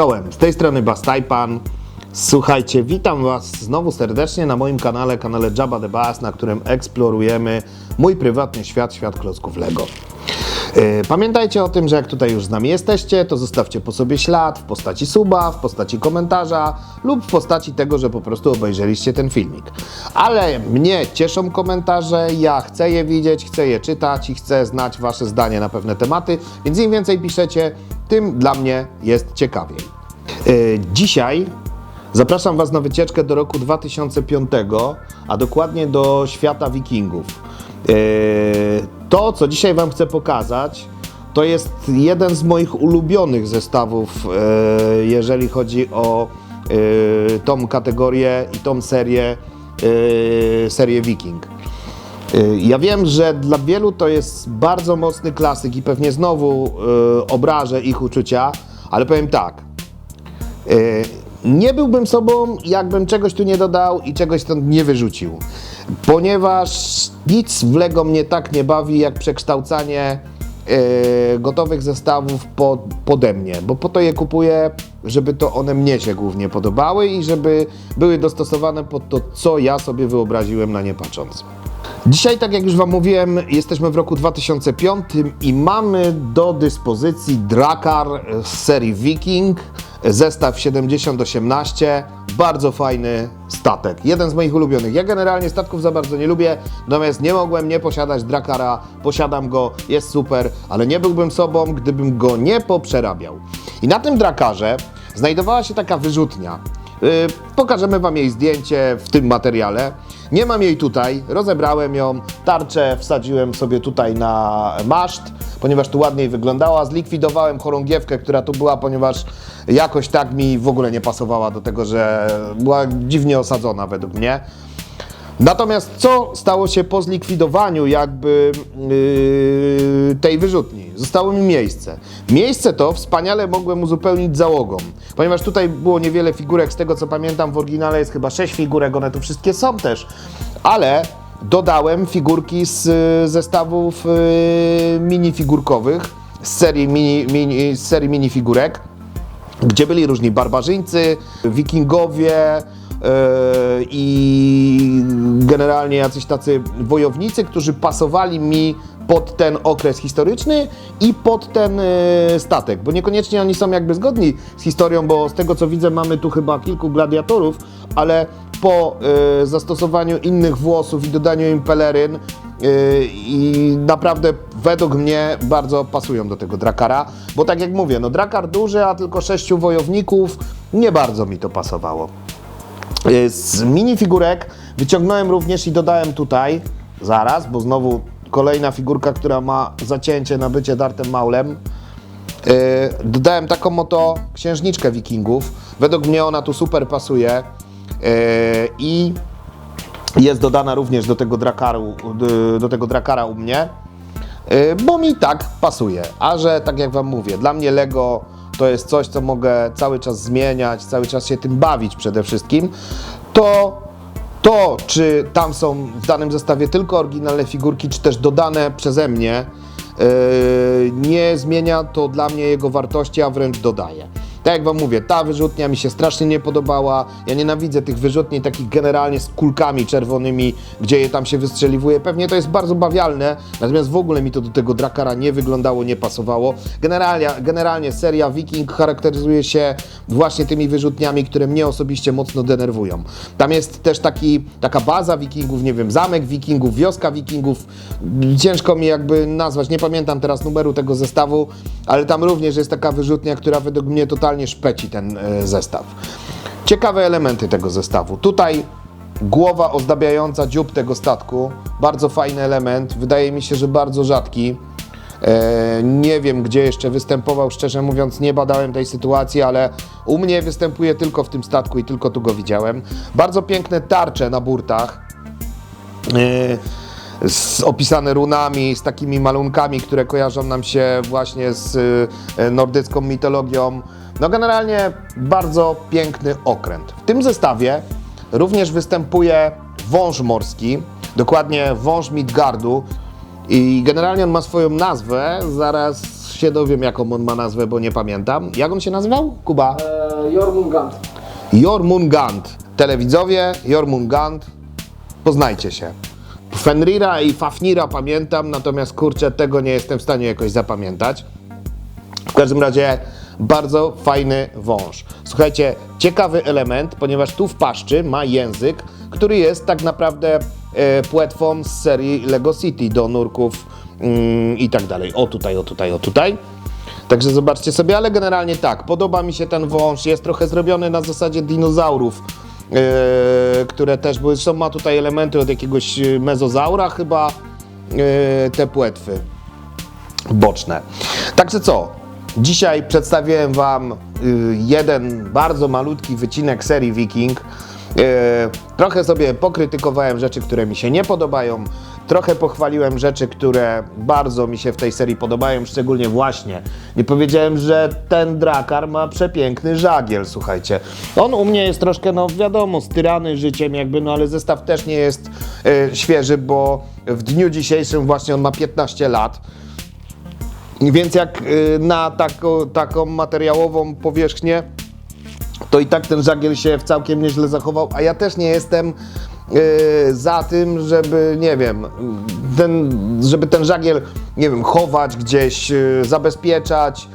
Czołem, z tej strony Bastajpan. Słuchajcie, witam Was znowu serdecznie na moim kanale, kanale Jabba the Bass, na którym eksplorujemy mój prywatny świat, świat klocków Lego. Yy, Pamiętajcie o tym, że jak tutaj już z nami jesteście, to zostawcie po sobie ślad w postaci suba, w postaci komentarza lub w postaci tego, że po prostu obejrzeliście ten filmik. Ale mnie cieszą komentarze, ja chcę je widzieć, chcę je czytać i chcę znać Wasze zdanie na pewne tematy, więc im więcej piszecie, tym dla mnie jest ciekawiej. Yy, Dzisiaj zapraszam Was na wycieczkę do roku 2005, a dokładnie do świata wikingów. To, co dzisiaj Wam chcę pokazać, to jest jeden z moich ulubionych zestawów, yy, jeżeli chodzi o yy, tą kategorię i tą serię, yy, serię Wiking. Y, Ja wiem, że dla wielu to jest bardzo mocny klasyk i pewnie znowu obrażę ich uczucia, ale powiem tak. nie byłbym sobą, jakbym czegoś tu nie dodał i czegoś stąd nie wyrzucił. Ponieważ nic w Lego mnie tak nie bawi, jak przekształcanie y, gotowych zestawów po, pode mnie, bo po to je kupuję, żeby to one mnie się głównie podobały i żeby były dostosowane pod to, co ja sobie wyobraziłem na nie patrząc. Dzisiaj, tak jak już Wam mówiłem, jesteśmy w roku 2005 i mamy do dyspozycji Drakar z serii Viking, zestaw 7018, bardzo fajny statek, jeden z moich ulubionych. Ja generalnie statków za bardzo nie lubię, natomiast nie mogłem nie posiadać Drakara, posiadam go, jest super, ale nie byłbym sobą, gdybym go nie poprzerabiał. I na tym Drakarze znajdowała się taka wyrzutnia. Yy, pokażemy Wam jej zdjęcie w tym materiale. Nie mam jej tutaj, rozebrałem ją, tarczę wsadziłem sobie tutaj na maszt, ponieważ tu ładniej wyglądała. Zlikwidowałem chorągiewkę, która tu była, ponieważ jakoś tak mi w ogóle nie pasowała do tego, że była dziwnie osadzona według mnie. Natomiast co stało się po zlikwidowaniu jakby yy, tej wyrzutni? Zostało mi miejsce. Miejsce to wspaniale mogłem uzupełnić załogą, ponieważ tutaj było niewiele figurek, z tego co pamiętam w oryginale jest chyba 6 figurek, one tu wszystkie są też, ale dodałem figurki z y, zestawów yy, minifigurkowych, z serii, mini, mini, z serii minifigurek gdzie byli różni barbarzyńcy, wikingowie yy, i generalnie jacyś tacy wojownicy, którzy pasowali mi pod ten okres historyczny i pod ten yy, statek, bo niekoniecznie oni są jakby zgodni z historią, bo z tego co widzę mamy tu chyba kilku gladiatorów, ale po yy, zastosowaniu innych włosów i dodaniu im peleryn Yy, i naprawdę według mnie bardzo pasują do tego Drakara, bo tak jak mówię, no Drakar duży, a tylko sześciu wojowników, nie bardzo mi to pasowało. Z minifigurek wyciągnąłem również i dodałem tutaj, zaraz, bo znowu kolejna figurka, która ma zacięcie na bycie dartem maulem. Yy, dodałem taką oto księżniczkę wikingów. Według mnie ona tu super pasuje. Yy, I jest dodana również do tego drakaru, do tego drakara u mnie, y, bo mi tak pasuje. A że tak jak Wam mówię, dla mnie Lego to jest coś, co mogę cały czas zmieniać, cały czas się tym bawić przede wszystkim, to to, czy tam są w danym zestawie tylko oryginalne figurki, czy też dodane przeze mnie, yy, nie zmienia to dla mnie jego wartości, a wręcz dodaje. Tak jak Wam mówię, ta wyrzutnia mi się strasznie nie podobała. Ja nienawidzę tych wyrzutni takich generalnie z kulkami czerwonymi, gdzie je tam się wystrzeliwuje. Pewnie to jest bardzo bawialne, natomiast w ogóle mi to do tego Drakara nie wyglądało, nie pasowało. Generalnie, generalnie seria Viking charakteryzuje się właśnie tymi wyrzutniami, które mnie osobiście mocno denerwują. Tam jest też taki, taka baza Wikingów, nie wiem, zamek Wikingów, wioska Wikingów. Ciężko mi jakby nazwać, nie pamiętam teraz numeru tego zestawu, ale tam również jest taka wyrzutnia, która według mnie totalnie szpeci ten e, zestaw. Ciekawe elementy tego zestawu. Tutaj głowa ozdabiająca dziób tego statku. Bardzo fajny element. Wydaje mi się, że bardzo rzadki. E, nie wiem, gdzie jeszcze występował, szczerze mówiąc, nie badałem tej sytuacji, ale u mnie występuje tylko w tym statku i tylko tu go widziałem. Bardzo piękne tarcze na burtach. Z, opisane runami, z takimi malunkami, które kojarzą nam się właśnie z e, nordycką mitologią. No generalnie bardzo piękny okręt. W tym zestawie również występuje wąż morski, dokładnie wąż Midgardu. I generalnie on ma swoją nazwę, zaraz się dowiem jaką on ma nazwę, bo nie pamiętam. Jak on się nazywał? Kuba? E, Jormungand. Jormungand. Telewidzowie, Jormungand, poznajcie się. Fenrira i Fafnira pamiętam, natomiast kurczę, tego nie jestem w stanie jakoś zapamiętać. W każdym razie bardzo fajny wąż. Słuchajcie, ciekawy element, ponieważ tu w paszczy ma język, który jest tak naprawdę e, płetwą z serii Lego City do nurków mm, i tak dalej. O tutaj, o tutaj, o tutaj. Także zobaczcie sobie, ale generalnie tak, podoba mi się ten wąż, jest trochę zrobiony na zasadzie dinozaurów, które też, bo zresztą ma tutaj elementy od jakiegoś e, mezozaura chyba, e, te płetwy boczne. Także co? Dzisiaj przedstawiłem Wam jeden bardzo malutki wycinek serii Viking. Trochę sobie pokrytykowałem rzeczy, które mi się nie podobają. Trochę pochwaliłem rzeczy, które bardzo mi się w tej serii podobają, szczególnie właśnie. Nie powiedziałem, że ten drakar ma przepiękny żagiel, słuchajcie. On u mnie jest troszkę, no wiadomo, styrany życiem jakby, no ale zestaw też nie jest y, świeży, bo w dniu dzisiejszym właśnie on ma 15 lat. Więc jak y, na tako, taką materiałową powierzchnię, to i tak ten żagiel się w całkiem nieźle zachował, a ja też nie jestem y, za tym, żeby, nie wiem, ten, żeby ten żagiel, nie wiem, chować gdzieś, y, zabezpieczać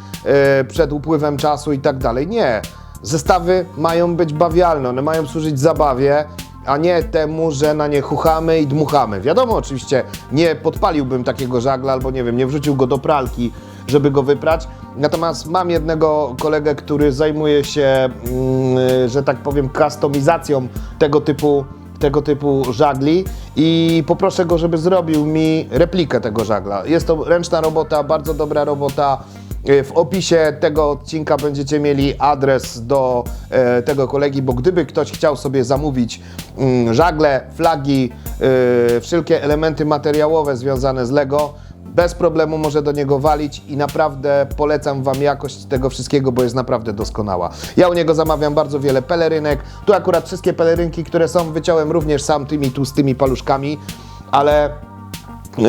y, przed upływem czasu i tak dalej. Nie. Zestawy mają być bawialne, one mają służyć zabawie, a nie temu, że na nie chuchamy i dmuchamy. Wiadomo, oczywiście nie podpaliłbym takiego żagla, albo nie wiem, nie wrzucił go do pralki, żeby go wyprać. Natomiast mam jednego kolegę, który zajmuje się, mm, że tak powiem, kustomizacją tego typu, tego typu żagli i poproszę go, żeby zrobił mi replikę tego żagla. Jest to ręczna robota, bardzo dobra robota. E, W opisie tego odcinka będziecie mieli adres do e, tego kolegi, bo gdyby ktoś chciał sobie zamówić mm, żagle, flagi, e, wszelkie elementy materiałowe związane z Lego, bez problemu może do niego walić i naprawdę polecam Wam jakość tego wszystkiego, bo jest naprawdę doskonała. Ja u niego zamawiam bardzo wiele pelerynek. Tu akurat wszystkie pelerynki, które są, wyciąłem również sam tymi tłustymi paluszkami, ale Yy,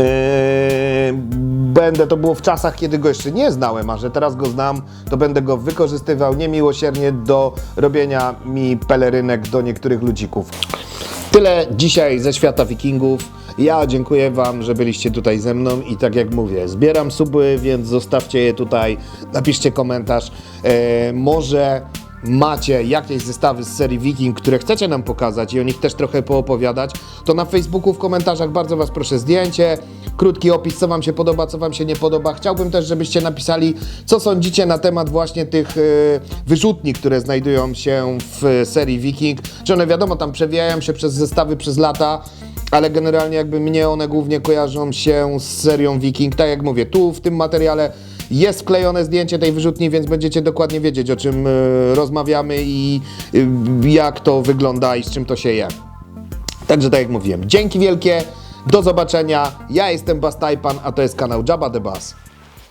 będę, to było w czasach, kiedy go jeszcze nie znałem, a że teraz go znam, to będę go wykorzystywał niemiłosiernie do robienia mi pelerynek do niektórych ludzików. Tyle dzisiaj ze świata wikingów. Ja dziękuję Wam, że byliście tutaj ze mną i tak jak mówię, zbieram suby, więc zostawcie je tutaj, napiszcie komentarz. E, może macie jakieś zestawy z serii Viking, które chcecie nam pokazać i o nich też trochę poopowiadać, to na Facebooku w komentarzach bardzo Was proszę zdjęcie, krótki opis, co Wam się podoba, co Wam się nie podoba. Chciałbym też, żebyście napisali, co sądzicie na temat właśnie tych e, wyrzutni, które znajdują się w serii Viking. Czy one wiadomo, tam przewijają się przez zestawy przez lata, ale generalnie jakby mnie one głównie kojarzą się z serią Viking. Tak jak mówię, tu w tym materiale jest wklejone zdjęcie tej wyrzutni, więc będziecie dokładnie wiedzieć, o czym y, rozmawiamy i y, jak to wygląda i z czym to się je. Także tak jak mówiłem, dzięki wielkie, do zobaczenia. Ja jestem Bastajpan, a to jest kanał Jabba the Bass.